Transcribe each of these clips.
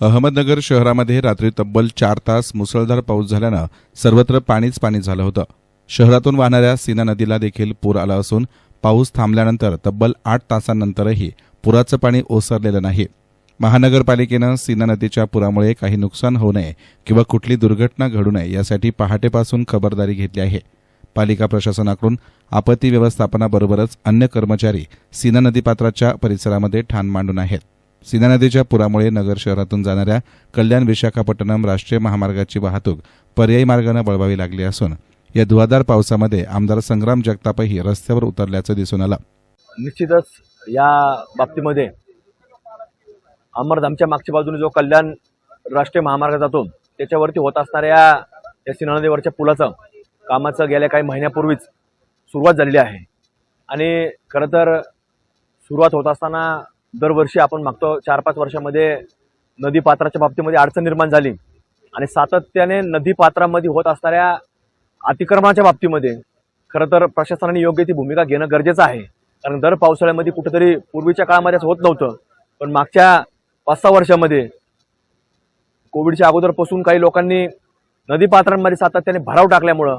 अहमदनगर शहरामध्ये रात्री तब्बल चार तास मुसळधार पाऊस झाल्यानं सर्वत्र पाणीच पाणी झालं होतं. शहरातून वाहणाऱ्या सीना नदीला देखील पूर आला असून पाऊस थांबल्यानंतर तब्बल आठ तासांनंतरही पुराचं पाणी ओसरलेलं नाही. महानगरपालिकेनं सीना नदीच्या पुरामुळे काही नुकसान होऊ नये किंवा कुठली दुर्घटना घडू नये यासाठी पहाटेपासून खबरदारी घेतली आहे. पालिका प्रशासनाकडून आपत्ती व्यवस्थापनाबरोबरच अन्य कर्मचारी सीना नदीपात्राच्या परिसरामध्ये ठाण मांडून आहेत. सीना नदीच्या पुरामुळे नगर शहरातून जाणाऱ्या कल्याण विशाखापट्टणम राष्ट्रीय महामार्गाची वाहतूक पर्यायी मार्गानं वळवावी लागली असून या धुवाधार पावसामध्ये आमदार संग्राम जगतापही रस्त्यावर उतरल्याचं दिसून आलं. निश्चितच या बाबतीमध्ये अमरधामच्या मागच्या बाजूने जो कल्याण राष्ट्रीय महामार्ग जातो त्याच्यावरती होत असणाऱ्या या सिन्हा नदीवरच्या पुलाचं कामाचं गेल्या काही महिन्यापूर्वीच सुरुवात झालेली आहे. आणि खरं तर सुरुवात होत असताना दरवर्षी आपण मागतो चार पाच वर्षामध्ये नदी पात्राच्या बाबतीमध्ये अडचण निर्माण झाली. आणि सातत्याने नदी पात्रामध्ये होत असणाऱ्या अतिक्रमणाच्या बाबतीमध्ये खरं तर प्रशासनाने योग्य ती भूमिका घेणं गरजेचं आहे. कारण दर पावसाळ्यामध्ये कुठेतरी पूर्वीच्या काळामध्ये असं होत नव्हतं. पण मागच्या पाच सहा वर्षामध्ये कोविडच्या अगोदरपासून काही लोकांनी नदी पात्रांमध्ये सातत्याने भराव टाकल्यामुळं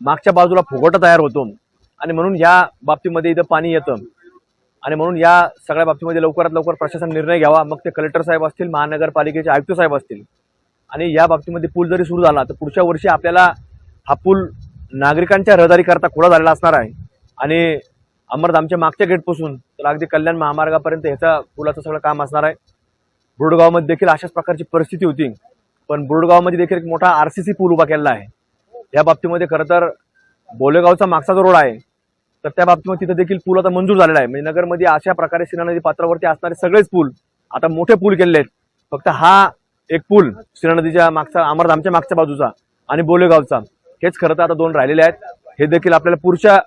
मागच्या बाजूला फुगवटा तयार होतो. आणि म्हणून या बाबतीमध्ये इथं पाणी येतं. आणि म्हणून या सगळ्या बाबतीमध्ये लवकरात लवकर प्रशासन निर्णय घ्यावा. मग ते कलेक्टर साहेब असतील महानगरपालिकेचे आयुक्त साहेब असतील. आणि या बाबतीमध्ये पूल जरी सुरू झाला तर पुढच्या वर्षी आपल्याला हा पूल नागरिकांच्या रहदारीकरता खुला झालेला असणार आहे. आणि अमरधामच्या मागच्या गेटपासून तर अगदी कल्याण महामार्गापर्यंत ह्याचा पुलाचं सगळं काम असणार आहे. बुरुडगावमध्ये देखील अशाच प्रकारची परिस्थिती होती. पण बुरुडगावमध्ये देखील एक मोठा आर सी सी पूल उभा केलेला आहे. या बाबतीमध्ये खरं तर बोलेगावचा मागचा जो रोड आहे तर त्या बाबतीमध्ये तिथं देखील पूल आता मंजूर झालेला आहे. म्हणजे नगरमध्ये अशा प्रकारे सीना नदी पात्रावरती असणारे सगळेच पूल आता मोठे पूल केलेले आहेत. फक्त हा एक पूल सीना नदीच्या मागचा अमरधामच्या मागच्या बाजूचा आणि बोलेगावचा. हेच खरं तर आता दोन राहिलेले आहेत. हे देखील आपल्याला पुढच्या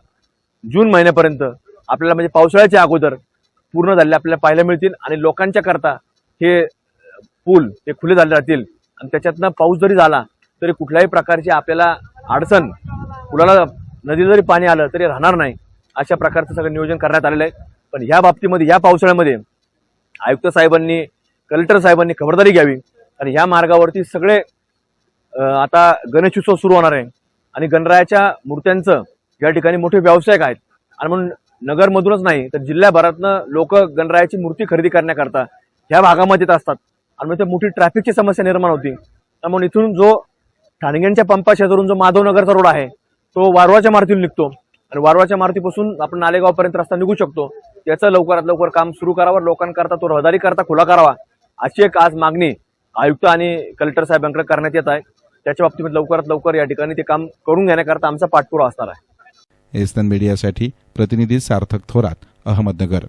जून महिन्यापर्यंत आपल्याला म्हणजे पावसाळ्याच्या अगोदर पूर्ण झालेले आपल्याला पाहायला मिळतील आणि लोकांच्या करता हे पूल हे खुले झाले राहतील. आणि त्याच्यातनं पाऊस जरी झाला तरी कुठल्याही प्रकारची आपल्याला अडचण पुलाला नदीला जरी पाणी आलं तरी राहणार नाही. अशा प्रकारचं सगळं नियोजन करण्यात आलेलं आहे. पण या बाबतीमध्ये या पावसाळ्यामध्ये आयुक्त साहेबांनी कलेक्टर साहेबांनी खबरदारी घ्यावी आणि ह्या मार्गावरती सगळे आता गणेशोत्सव सुरू होणार आहे. आणि गणरायाच्या मूर्त्यांचं या ठिकाणी मोठे व्यावसायिक आहेत. आणि म्हणून नगरमधूनच नाही तर जिल्ह्याभरातनं लोक गणरायाची मूर्ती खरेदी करण्याकरता ह्या भागामध्ये येत असतात. आणि मग मोठी ट्रॅफिकची समस्या निर्माण होती. त्यामुळे इथून जो ठाणग्यांच्या पंपा शेजारून जो माधवनगरचा रोड आहे तो वारवाच्या मारुतीला निघतो. आणि वारवाच्या मारुतीपासून आपण नालेगावपर्यंत रस्ता निघू शकतो. याचं लवकरात लवकर काम सुरू करावं. लोकांकरता तो रहदारी करता खुला करावा. अशी एक आज मागणी आयुक्त आणि कलेक्टर साहेबांकडे करण्यात येत आहे. त्याच्या बाबतीत लवकरात लवकर या ठिकाणी ते काम करून घेण्याकरता आमचा पाठपुरावा असणार आहे. एस्तन मीडियासाठी प्रतिनिधी सार्थक थोरात अहमदनगर.